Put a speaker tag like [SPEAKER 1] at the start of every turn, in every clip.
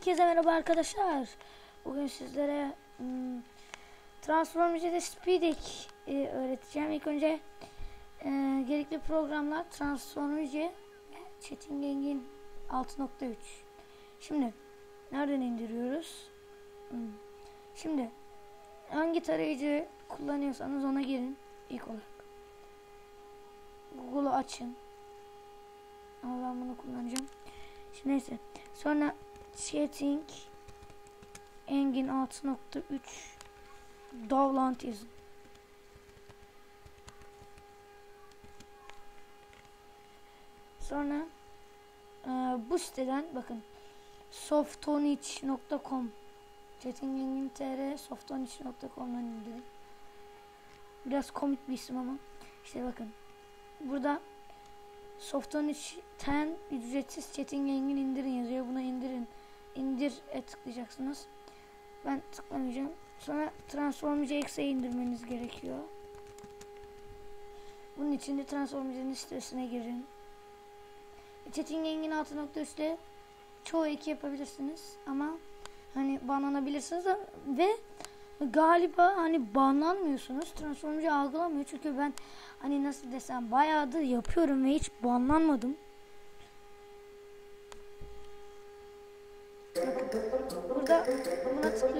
[SPEAKER 1] Herkese merhaba arkadaşlar. Bugün sizlere hmm, Transformers Speedek e, öğreteceğim. İlk önce e, gerekli programlar Transformers ve Çetin Gengin 6.3. Şimdi nereden indiriyoruz? Hmm. Şimdi hangi tarayıcı kullanıyorsanız ona girin ilk olarak. Google'u açın. Ben bunu kullanacağım. Şimdi neyse. Sonra Chatting Engin 6.3 Dovlant yazın. Sonra e, bu siteden bakın softonich.com Chatting Engin tr softonich.com'dan indirin. Biraz komik bir isim ama işte bakın burada Softonich 10 ücretsiz chatting engin indirin yazıyor. Buna indirin. İndir e tıklayacaksınız. Ben tıklamayacağım. Sonra Transformers X'e indirmeniz gerekiyor. Bunun için de Transformers'ın sitesine girin. Chatting engin 6.3 ile çoğu eki yapabilirsiniz ama hani banlanabilirsiniz ve galiba hani banlanmıyorsunuz. Transformers algılamıyor çünkü ben hani nasıl desem bayağıdır yapıyorum ve hiç banlanmadım. Burada Neyse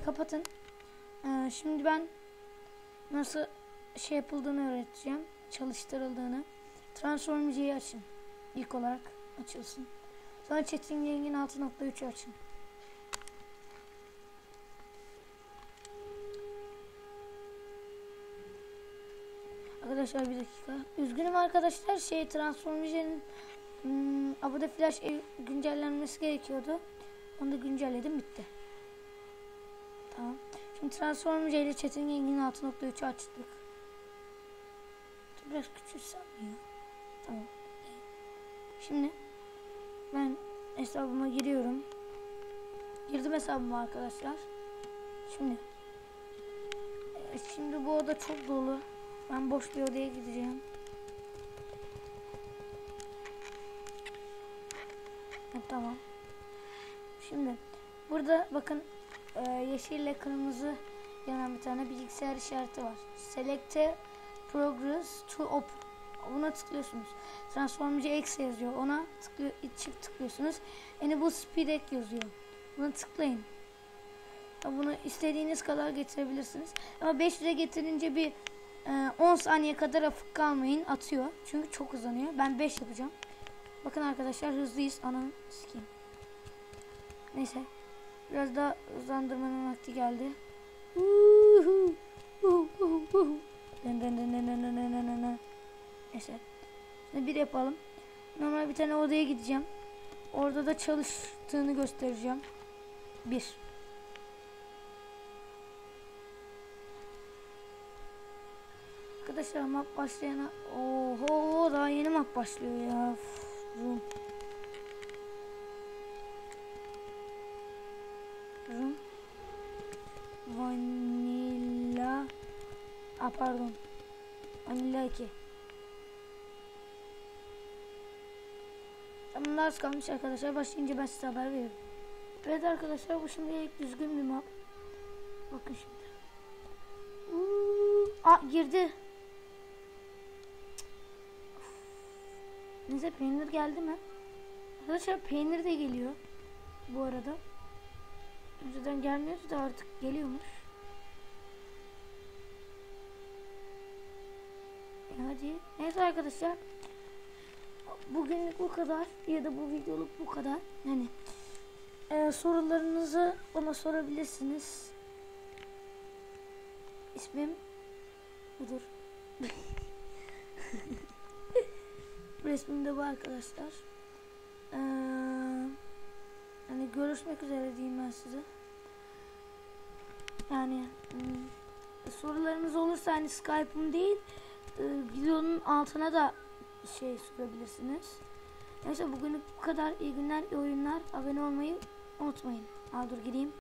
[SPEAKER 1] kapatın. Ee, şimdi ben nasıl şey yapıldığını öğreteceğim. Çalıştırıldığını. Transformcı'yı açın. İlk olarak açılsın. Sonra Çetin Yengin 6.3'ü açın. Arkadaşlar bir dakika. Üzgünüm arkadaşlar. Şey Transformcı'nın hmm, Abuda Flash güncellenmesi gerekiyordu. Onu da güncelledim bitti. Tamam. Şimdi Transformcı ile Çetin Yengin 6.3'ü açtık. Biraz küçülsem ya. Tamam. Şimdi ben hesabıma giriyorum. Girdim hesabıma arkadaşlar. Şimdi şimdi bu oda çok dolu. Ben boş bir odaya gideceğim. Ha, tamam. Şimdi burada bakın e, yeşille kırmızı yanan bir tane bilgisayar işareti var. Selecte Progress to Open. Buna tıklıyorsunuz. Transformcı X yazıyor. Ona tıklıyor, çift tıklıyorsunuz. Enable Speed Ek yazıyor. Buna tıklayın. Bunu istediğiniz kadar getirebilirsiniz. Ama 500'e getirince bir ee, 10 saniye kadar afık kalmayın atıyor. Çünkü çok uzanıyor. Ben 5 yapacağım. Bakın arkadaşlar hızlıyız. Ananı sikeyim. Neyse. Biraz daha hızlandırmanın vakti geldi. Neyse. Şimdi bir yapalım. Normal bir tane odaya gideceğim. Orada da çalıştığını göstereceğim. Bir. Arkadaşlar map başlayana oho daha yeni map başlıyor ya. Rum. Rum. Vanilla. Ah pardon. Vanilla 2. Bunlar az kalmış arkadaşlar. Başlayınca ben size haber veririm. Evet arkadaşlar bu şimdilik düzgün bir map. Bakın şimdi. Uuu. Girdi. Neyse peynir geldi mi? Arkadaşlar peynir de geliyor. Bu arada. Önceden gelmiyordu da artık geliyormuş. E hadi. Neyse arkadaşlar. Bugünlük bu kadar ya da bu videoluk bu kadar. Yani e, sorularınızı bana sorabilirsiniz. İsmim budur. Resmim de bu arkadaşlar. Ee, hani görüşmek üzere diyeyim ben size. Yani hmm, sorularınız olursa hani Skype'ım değil e, videonun altına da şey sorabilirsiniz. Neyse bugünlük bu kadar. İyi günler, iyi oyunlar. Abone olmayı unutmayın. Aa dur gireyim.